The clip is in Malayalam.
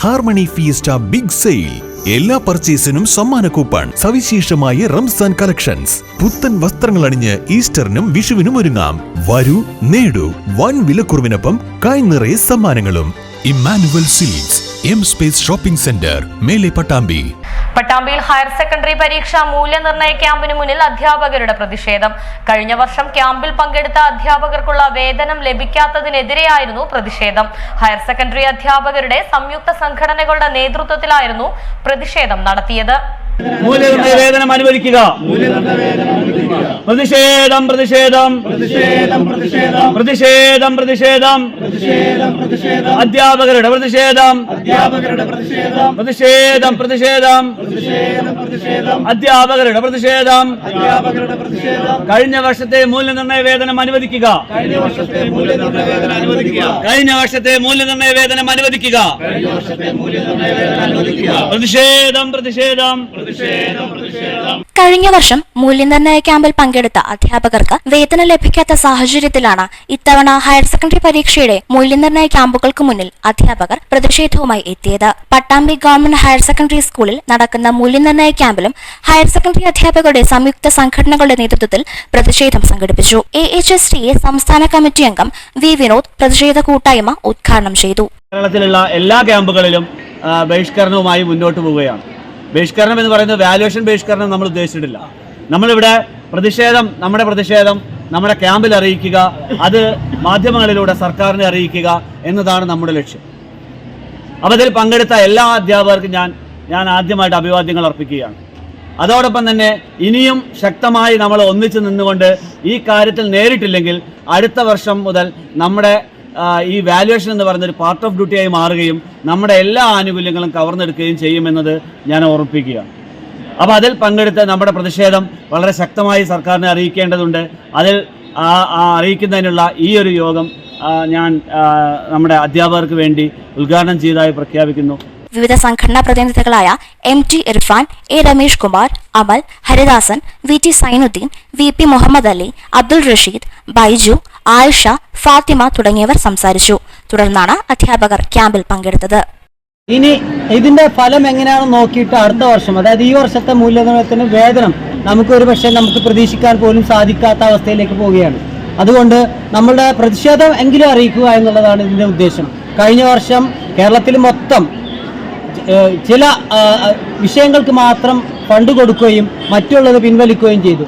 Harmony fiesta big sale. എല്ലാ പർച്ചേസിനും സമ്മാന കൂപ്പൺ സവിശേഷമായ റംസാൻ കളക്ഷൻസ്. പുത്തൻ വസ്ത്രങ്ങൾ അണിഞ്ഞ് ഈസ്റ്ററിനും വിഷുവിനും ഒരുങ്ങാം. വരൂ നേടൂ വൻ വിലക്കുറവിനൊപ്പം കായ് നിറയെ സമ്മാനങ്ങളും. Immanuel silks M space shopping centre Mele Pattambi. പട്ടാമ്പിയിൽ higher secondary പരീക്ഷാ മൂല്യനിർണയ ക്യാമ്പിന് മുന്നിൽ അധ്യാപകരുടെ പ്രതിഷേധം. കഴിഞ്ഞ വർഷം ക്യാമ്പിൽ പങ്കെടുത്ത അധ്യാപകർക്കുള്ള വേതനം ലഭിക്കാത്തതിനെതിരെയായിരുന്നു പ്രതിഷേധം. ഹയർ സെക്കൻഡറി അധ്യാപകരുടെ സംയുക്ത സംഘടനകളുടെ നേതൃത്വത്തിലായിരുന്നു പ്രതിഷേധം നടത്തിയത്. മൂല്യനിർണയ വേതനം അനുവദിക്കുക. പ്രതിഷേധം പ്രതിഷേധം. പ്രതിഷേധം പ്രതിഷേധം. അധ്യാപകരുടെ പ്രതിഷേധം. പ്രതിഷേധം. പ്രതിഷേധം അധ്യാപകരുടെ പ്രതിഷേധം. കഴിഞ്ഞ വർഷത്തെ മൂല്യനിർണയ വേതനം അനുവദിക്കുക. കഴിഞ്ഞ വർഷത്തെ മൂല്യനിർണയ വേതനം അനുവദിക്കുക. പ്രതിഷേധം പ്രതിഷേധം. കഴിഞ്ഞ വർഷം മൂല്യനിർണയ ക്യാമ്പിൽ പങ്കെടുത്ത അധ്യാപകർക്ക് വേതനം ലഭിക്കാത്ത സാഹചര്യത്തിലാണ് ഇത്തവണ ഹയർ സെക്കൻഡറി പരീക്ഷയുടെ മൂല്യനിർണയ ക്യാമ്പുകൾക്ക് മുന്നിൽ അധ്യാപകർ പ്രതിഷേധവുമായി എത്തിയത്. പട്ടാമ്പി ഗവൺമെന്റ് ഹയർ സെക്കൻഡറി സ്കൂളിൽ നടക്കുന്ന മൂല്യനിർണയ ക്യാമ്പിലും ഹയർ സെക്കൻഡറി അധ്യാപകരുടെ സംയുക്ത സംഘടനകളുടെ നേതൃത്വത്തിൽ പ്രതിഷേധം സംഘടിപ്പിച്ചു. എ എച്ച് എസ് ടി സംസ്ഥാന കമ്മിറ്റി അംഗം വി വിനോദ് പ്രതിഷേധ കൂട്ടായ്മ ഉദ്ഘാടനം ചെയ്തു. കേരളത്തിലുള്ള എല്ലാ ക്യാമ്പുകളിലും ബഹിഷ്കരണവുമായി മുന്നോട്ട് പോവുകയാണ്. ബഹിഷ്കരണം എന്ന് പറയുന്നത് വാല്യുവേഷൻ ബഹിഷ്കരണം നമ്മൾ ഉദ്ദേശിച്ചിട്ടില്ല. നമ്മളിവിടെ പ്രതിഷേധം നമ്മുടെ പ്രതിഷേധം നമ്മുടെ ക്യാമ്പിൽ അറിയിക്കുക അത് മാധ്യമങ്ങളിലൂടെ സർക്കാരിനെ അറിയിക്കുക എന്നതാണ് നമ്മുടെ ലക്ഷ്യം. അപ്പോൾ അതിൽ പങ്കെടുത്ത എല്ലാ അധ്യാപകർക്കും ഞാൻ ഞാൻ ആദ്യമായിട്ട് അഭിവാദ്യങ്ങൾ അർപ്പിക്കുകയാണ്. അതോടൊപ്പം തന്നെ ഇനിയും ശക്തമായി നമ്മൾ ഒന്നിച്ചു നിന്നുകൊണ്ട് ഈ കാര്യത്തിൽ നേരിട്ടില്ലെങ്കിൽ അടുത്ത വർഷം മുതൽ നമ്മുടെ ഈ വാല്യുവേഷൻ എന്ന് പറയുന്ന ഒരു പാർട്ട് ഓഫ് ഡ്യൂട്ടിയായി മാറുകയും നമ്മുടെ എല്ലാ ആനുകൂല്യങ്ങളും കവർന്നെടുക്കുകയും ചെയ്യുമെന്നത് ഞാൻ ഓർമ്മിപ്പിക്കുകയാണ് അപ്പോൾ അതിൽ പങ്കെടുത്ത് നമ്മുടെ പ്രതിഷേധം വളരെ ശക്തമായി സർക്കാരിനെ അറിയിക്കേണ്ടതുണ്ട്. അതിൽ അറിയിക്കുന്നതിനുള്ള ഈ ഒരു യോഗം ഞാൻ നമ്മുടെ അധ്യാപകർക്ക് വേണ്ടി ഉദ്ഘാടനം ചെയ്തതായി പ്രഖ്യാപിക്കുന്നു. വിവിധ സംഘടനാ പ്രതിനിധികളായ M T Irfan A Ramesh Kumar Amal Haridasan V T Zainuddin V P Muhammad Ali Abdul Rasheed Baiju Ayisha Fathima തുടങ്ങിയവർ സംസാരിച്ചു. തുടർന്നാണ് അധ്യാപകർ ക്യാമ്പിൽ പങ്കെടുത്തത്. ഇനി ഇതിന്റെ ഫലം എങ്ങനെയാണെന്ന് നോക്കിയിട്ട് അടുത്ത വർഷം അതായത് ഈ വർഷത്തെ മൂല്യനിർണയത്തിന് വേതനം നമുക്ക് ഒരു പക്ഷേ നമുക്ക് പ്രതീക്ഷിക്കാൻ പോലും സാധിക്കാത്ത അവസ്ഥയിലേക്ക് പോവുകയാണ്. അതുകൊണ്ട് നമ്മളുടെ പ്രതിഷേധം എങ്കിലും അറിയിക്കുക എന്നുള്ളതാണ് ഇതിന്റെ ഉദ്ദേശം. കഴിഞ്ഞ വർഷം കേരളത്തിൽ മൊത്തം ചില വിഷയങ്ങൾക്ക് മാത്രം ഫണ്ട് കൊടുക്കുകയും മറ്റുള്ളത് പിൻവലിക്കുകയും ചെയ്തു.